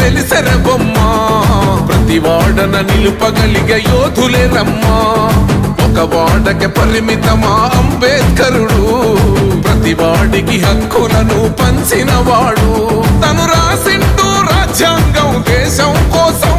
వెలిసెర బొమ్మ. ప్రతి వాడన నిలుపగలిగే యోధులే రమ్మా. ఒక వాడకి పరిమితమా అంబేద్కరుడు. ప్రతి వాడికి హక్కులను పంచినవాడు. తను రాసిండు రాజ్యాంగం దేశం కోసం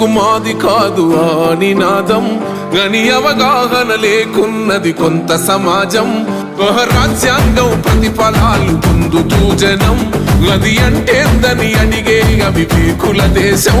మాకెందుకు మాది కాదు ఆ నినాదం. గని అవగాహన లేకున్నది కొంత సమాజం. రాజ్యాంగం ప్రతిఫలాలు పొందుతూ జనం. గది అంటేందని అడిగే అవివేకుల దేశం.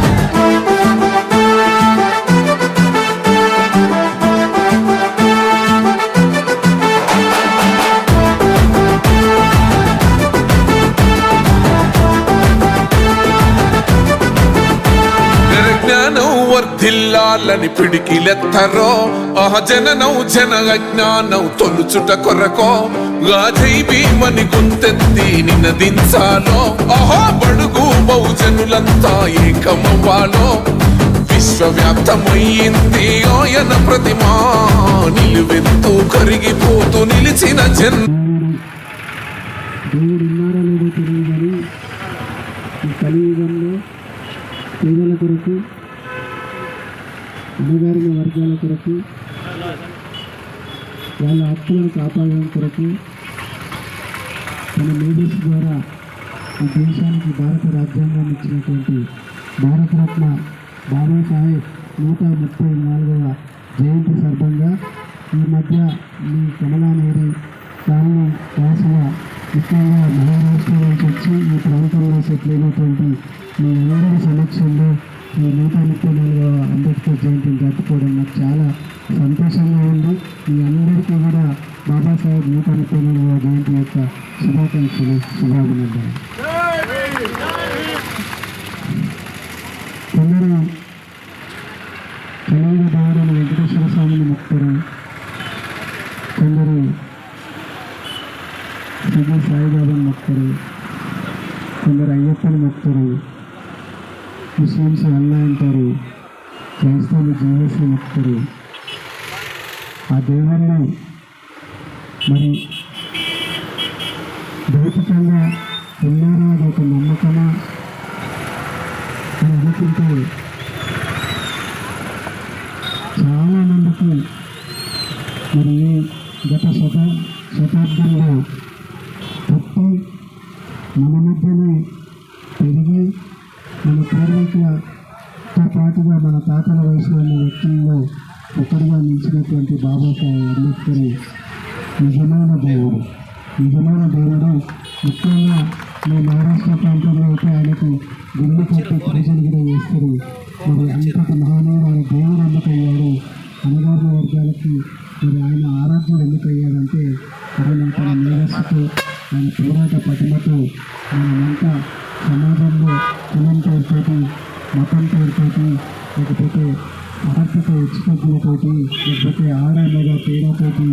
జ్ఞానం వర్ధిల్లాలని పిడికిలెత్తరో. ఆ జననం జన అజ్ఞానం తొలుచుట కొరకో. గాజై భీమని గుంతెత్తి నినదించాలో. ఆహా బడుగు బహుజనులంతా ఏకమవ్వాలో. విశ్వవ్యాప్తమయ్యింది ఆయన ప్రతిమా. నిలువెత్తు కరిగిపోతూ నిలిచిన జన్ దేవుడు లేదో తెలియదు ఈ కలియుగంలో పేదల కొరకు అణగారిన వర్గాల కొరకు వాళ్ళ హక్కులను కాపాడడం కొరకు తన మేధస్ ద్వారా ఈ దేశానికి భారత రాజ్యాంగాన్ని ఇచ్చినటువంటి భారతరత్న బాబాసాహెబ్ నూట ముప్పై నాలుగవ జయంతి సందర్భంగా ఈ మధ్య మీ కమలానేరి కారణం వాసుల ముఖ్యంగా మహారాష్ట్ర నుంచి వచ్చి ఈ ప్రాంతంలో సెటిల్ అయినటువంటి మీ అందరి సమక్షంలో ఈ నూట ముప్పై నాలుగవ అంబేద్కర్ జయంతిని జరుపుకోవడం నాకు చాలా సంతోషంగా ఉంది. మీ అందరికీ కూడా బాబాసాహెబ్ నూట ముప్పై నాలుగవ జయంతి యొక్క శుభాకాంక్షలు శుభాభినందనలు. కొందరు తెలంగాణ దేవుడైన వెంకటేశ్వర స్వామిని మొక్కుతారు. కొందరు శ్రీ సాయిబాబాని మొక్కుతారు. కొందరు అయ్యప్పని మొక్కుతారు. ముస్లిమ్స్ అల్లా అంటారు. క్రైస్తవులు జీవస్ని మొక్కుతారు ఆ దేవుణ్ణి మరి భౌతికంగా ఉన్నారా అది ఒక నమ్మకమా అని అనుకుంటే చాలామందికి మరి ఈ గత శత శతాబ్దంలో తప్పి మన మధ్యనే పెరిగి మన పూర్వీకులతో పాటుగా మన తాతల వయసులో ఉన్న వ్యక్తుల్లో ఒకటిగా నిలిచినటువంటి బాబాసాహెబ్ అంబేద్కర్ నిజమైన దేవుడు. నిజమైన దేవుడు. ముఖ్యంగా మీ మహారాష్ట్ర ప్రాంతంలో అయితే ఆయనకు గుండె కట్టి పూజలు కూడా వేస్తారు మరి అంతటి మహానీయుడు ఆయన దేవుడు ఎందుకయ్యాడు? అనగారిన వర్గాలకి మరి ఆయన ఆరాధ్యుడు ఎందుకయ్యాడంటే మరి తన మేధస్సుతో ఆయన పోరాట పటిమతో మనమంతా సమాజంలో కులం పేరుతోటి మతం పేరుతోటి లేకపోతే ఆర్థిక హెచ్చుతగ్గులతోటి లేకపోతే ఆడ మీద తేడాతోటి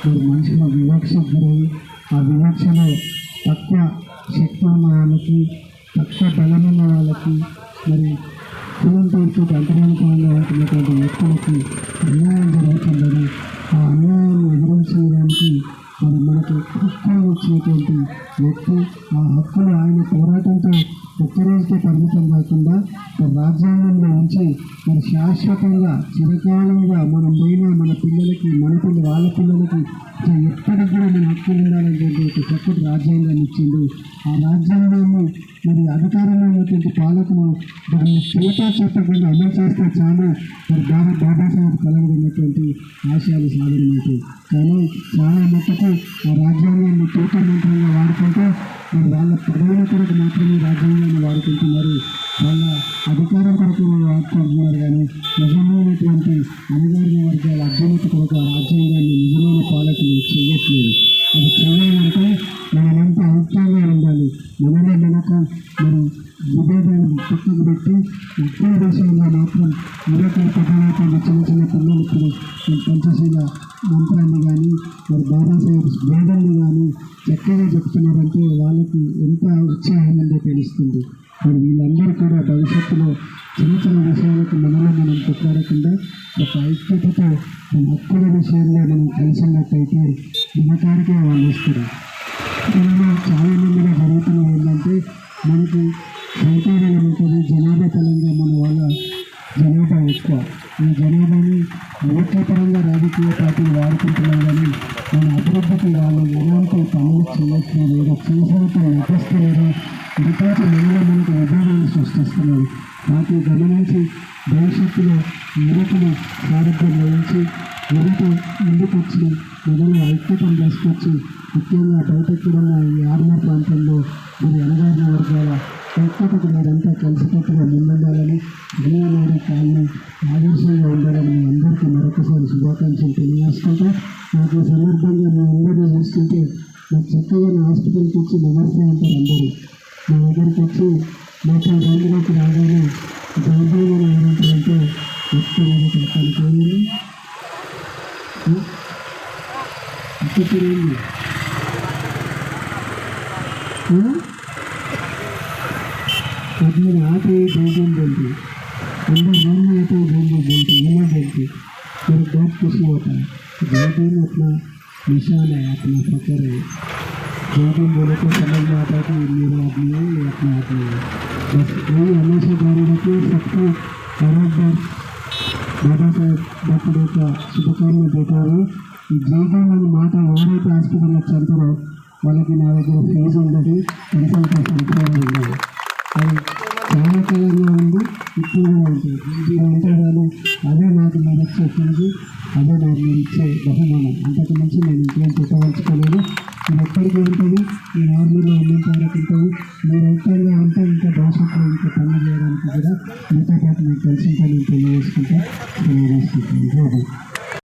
మరి మనుషుల వివక్షకు గురై ఆ వివక్షలో తక్కువ శక్తి ఉన్న వాళ్ళకి తక్కువ బలమున్న వాళ్ళకి మరి కులం పేరుతో అంతరానికంగా ఉంటున్నటువంటి వ్యక్తులకి అన్యాయం జరుగుతుందని ఆ అన్యాయాన్ని ఎదిరించడానికి మరి మనకి హక్కులు వచ్చినటువంటి వ్యక్తి ఆ హక్కులు ఆయన పోరాటంతో ఒక్కరోజుకే పరిమితం కాకుండా రాజ్యాంగంలో ఉంచి మరి శాశ్వతంగా చిరకాలంగా మనం పోయిన మన పిల్లలకి మన పిల్ల వాళ్ళ పిల్లలకి ఇట్లా ఎప్పటికి కూడా మన హక్కులు ఉండాలనేటువంటి ఒక చక్కటి రాజ్యాంగాన్ని ఇచ్చిండు. ఆ రాజ్యాంగాన్ని మరి అధికారంలో ఉన్నటువంటి పాలకులు దాన్ని చేతా చెప్పకుండా అమలు చేస్తే చాలా. మరి బాబా బాబాసాహెబ్ కలగడమైనటువంటి ఆశయాలు సాధనమైతే కానీ చాలా మట్టుకు ఆ రాజ్యాంగాన్ని తూట మంత్రంగా వాడుకుంటూ మరి వాళ్ళ పదవుల కొరకు మాత్రమే రాజ్యాంగాన్ని వాడుకుంటున్నారు. వాళ్ళ అధికారం కొరకు వాడుకుంటున్నారు. కానీ నిజమైనటువంటి అణగారిన పంచశీల మంత్రాన్ని కానీ మరి బాబాసాహెబ్ వేదాన్ని కానీ చక్కగా చెప్తున్నారంటే వాళ్ళకి ఎంత ఉత్సాహం ఉందో తెలుస్తుంది. మరి వీళ్ళందరూ కూడా భవిష్యత్తులో చిన్న చిన్న విషయాలకు మనలో మనం కొట్లాడకుండా ఒక ఐక్యతతో మన హక్కుల విషయంలో మనం కలిసినట్టయితే దినకారికే వాళ్ళు వస్తారు. మనలో చాలా మందిలో జరుగుతున్నది ఏంటంటే మనకి సంఖ్యాబలం ఉంటుంది జనాభా పరంగా మన వాళ్ళ జనాభా ఎక్కువ. ఈ జనాభా ఓట్ల రాజకీయ పార్టీలు వాడుకుంటున్నాం కానీ మన అభివృద్ధికి వాళ్ళు ఎలాంటి పనులు చేయట్లేదు ఏదో చేసినట్టు నటిస్తున్నారు ఇంకొంచెం మనలో మనకు విభేదాలు సృష్టిస్తున్నారు వాటిని గమనించి భవిష్యత్తులో యువతను సారథ్యం వహించి యువత ముందుకొచ్చి మొదలు ఐక్యతం తీసుకొచ్చి దగ్గరికి వచ్చి మాకు రోజులోకి రాగానే జాగ్రత్తగా ఏమంటారంటే ఎక్కువ చెప్పాలి పోయింది అక్కడికి अपने हाथ में भोजन बोलती अंदर मन में आते हुए भोजन बोलती ये बोलती मेरे बहुत खुशी होता है भोजन अपना निशान है अपना फकर है भोजन बोले तो समझ में आता है कि ये मेरा आदमी है ये अपना आदमी है बस वही हमेशा जारी रखिए सबको हर एक बार బాబా సాహెబ్ బర్త్డే యొక్క శుభకామన పెట్టారు ఈ జీవితం అనే మాట ఎవరైతే హాస్పిటల్ వచ్చి అంటారో వాళ్ళకి నా దగ్గర ఫీజు ఉండదు కన్సల్టేషన్ కూడా ఉండదు అది చాలా కాలంగా ఉంది ఇప్పుడు కూడా ఉంటుంది మీరు ఉంటే చాలు అదే నాకు నేను ఇచ్చే ఫీజు అదే నాకు నేను ఇచ్చే బహుమానం అంతకు మించి నేను ఇంకేం చెప్పదలుచుకోలేదు ఎక్కడ ఎప్పటికీ ఉంటుంది ఈ ఆర్మీలో ఉన్నంత వరకు ఉంటుంది మీరు ఐక్యంగా ఉంటే ఇంకా భవిష్యత్తులో ఇంకా పనులు చేయడానికి కూడా మీతో పాటు మీకు తెలిసిన పని తెలియజేసుకుంటే. తెలియజేసుకుంటాను